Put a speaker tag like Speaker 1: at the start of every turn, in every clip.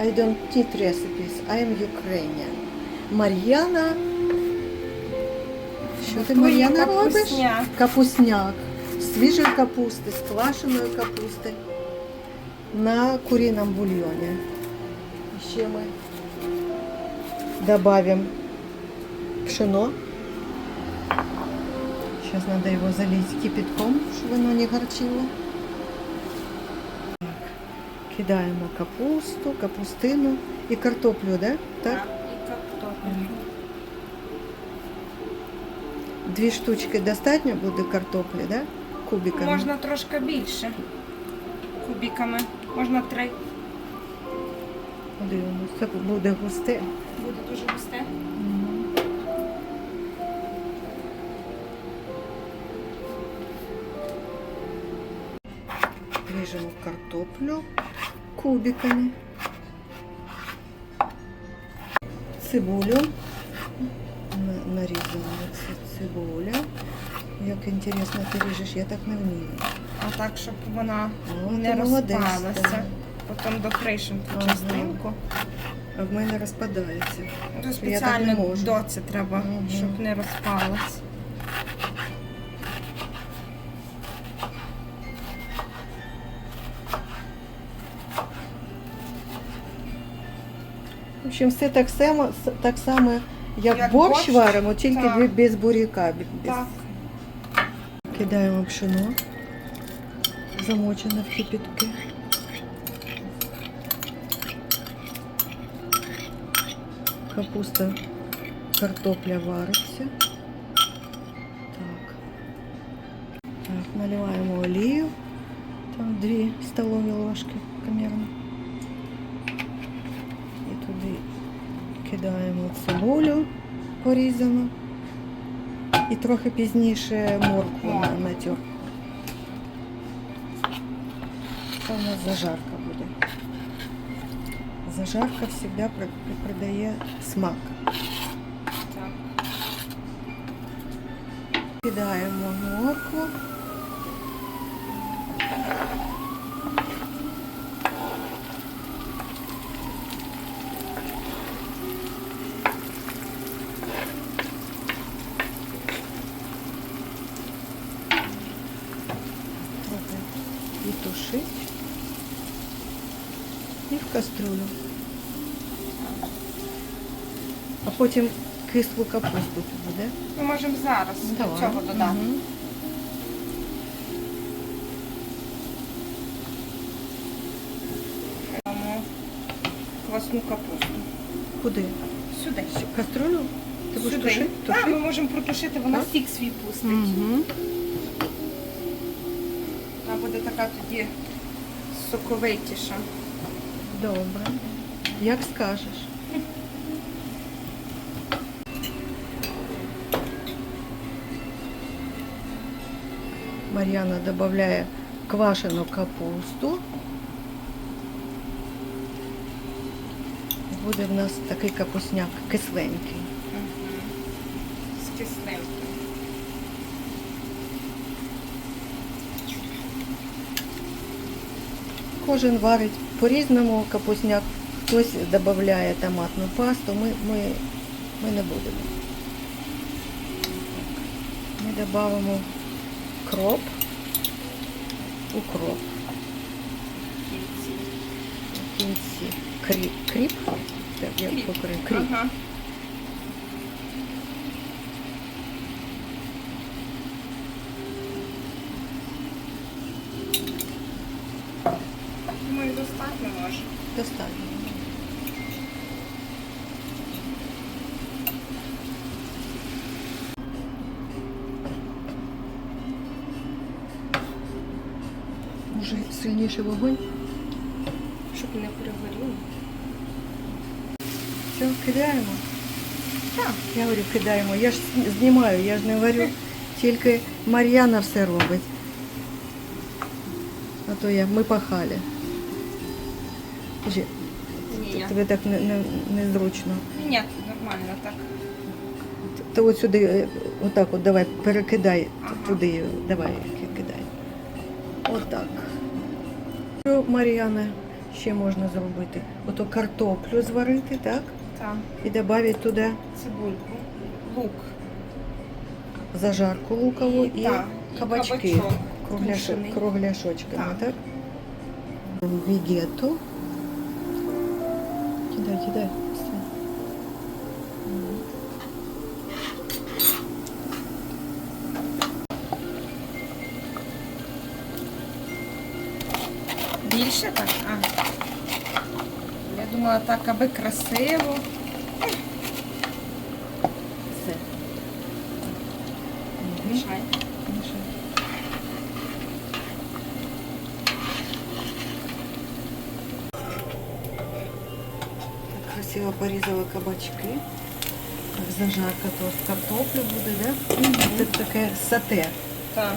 Speaker 1: I don't need recipes. I am Ukrainian. Мар'яна. Що ти, Мар'яна, робиш?
Speaker 2: капусняк.
Speaker 1: Капусняк. З свіжої капусти, з квашеної капусти на куріному бульйоні. Ще ми добавим пшено. Сейчас надо его залить кипятком, чтобы оно не горчило. Кидаємо капусту, капустину і картоплю, да? Так?
Speaker 2: І картоплю.
Speaker 1: Дві штучки достатньо буде картоплі, да? Кубиками.
Speaker 2: Можна трошки більше. Кубиками. Можна три.
Speaker 1: Подивимось, це буде густе.
Speaker 2: Буде дуже густе.
Speaker 1: Ріжемо картоплю кубиками. Цибулю. На- Нарізала це цибуля. Як інтересно ти ріжеш, я так не вмію.
Speaker 2: А так, щоб вона
Speaker 1: О,
Speaker 2: не
Speaker 1: ти
Speaker 2: розпалася. Потім докришимо ту
Speaker 1: Ага.
Speaker 2: частинку.
Speaker 1: А в мене розпадається. Не
Speaker 2: спеціально доці треба,
Speaker 1: Мгм.
Speaker 2: щоб не розпалась.
Speaker 1: В общем, все так само, так само як,
Speaker 2: Як
Speaker 1: борщ,
Speaker 2: борщ?
Speaker 1: варимо, тільки
Speaker 2: Так.
Speaker 1: бе- без буряка. бе- Без...
Speaker 2: Так.
Speaker 1: Кидаємо пшено, замочене в кипятки. Капуста, картопля вариться. Так. Так, наливаємо олію. Там дві столові ложки примерно. Туди кидаємо цибулю порізану. І трохи пізніше моркву на, на. Це у нас зажарка буде. Зажарка завжди при- придає смак. Кидаємо моркву. Трохи відтушить. І в каструлю. А потім кислу капусту туди, да?
Speaker 2: Ми можемо зараз до цього додати. Дамо Квасну капусту.
Speaker 1: Куди?
Speaker 2: Сюди.
Speaker 1: Каструлю? Ти будеш
Speaker 2: Сюди.
Speaker 1: тушити?
Speaker 2: Так, ми можемо протушити, вона сік свій пустить.
Speaker 1: Угу.
Speaker 2: Вона буде така тоді соковитіша.
Speaker 1: Добре. Як скажеш. Мар'яна додає квашену капусту. Буде в нас такий капусняк кисленький.
Speaker 2: З киснем.
Speaker 1: Кожен варить по-різному капусняк. Хтось додає томатну пасту. Ми, ми, ми не будемо. Ми додамо кроп, укроп. В кінці кріп. Кріп? Так,
Speaker 2: Кріп.
Speaker 1: по-українськи? Кріп.
Speaker 2: Ага. Думаю, може.
Speaker 1: Достатньо. Може сильніше вогонь?
Speaker 2: Щоб не перегоріло.
Speaker 1: Все, кидаємо.
Speaker 2: Так.
Speaker 1: Я говорю, кидаємо. Я ж зні- знімаю, я ж не варю. Тільки Мар'яна все робить. А то я, ми пахали. Скажи,
Speaker 2: Ні,
Speaker 1: тобі так не, не, незручно.
Speaker 2: Ні, нормально так.
Speaker 1: Та от сюди, е, отак от давай, перекидай
Speaker 2: Ага.
Speaker 1: туди, давай, ки- кидай. Отак. Що, Мар'яна, ще можна зробити? ото картоплю зварити, так?
Speaker 2: Так.
Speaker 1: І додати туди
Speaker 2: Цибульку. Лук.
Speaker 1: зажарку лукову і
Speaker 2: і
Speaker 1: кабачки
Speaker 2: кабачок
Speaker 1: кругляшо-
Speaker 2: тушений.
Speaker 1: кругляшочками,
Speaker 2: Так.
Speaker 1: так? Вегету. Кидай, кидай.
Speaker 2: Більше так? А. Я думала так, аби красиво.
Speaker 1: красиво порізала кабачки. Как зажарка то з картоплю буде, да? Це таке сате.
Speaker 2: Так.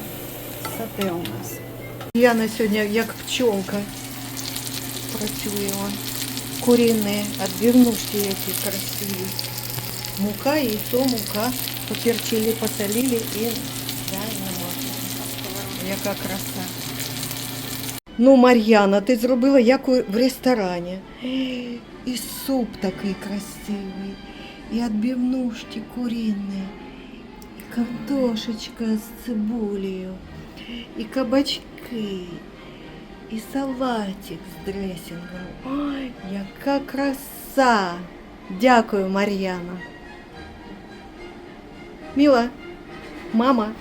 Speaker 1: Сате у нас. Яна сьогодні як пчолка працює он. Курінні, відбивнушки які красиві. Мука і то мука. Поперчили, посолили і реально можна. Яка краса. Ну, Мар'яна, ти зробила як в ресторані. І суп такий красивий, і відбивнушки курінні, і картошечка з цибулею, і кабачки, і салатик з дресингом. Ой, яка краса! Дякую, Мар'яна. Міла, мама,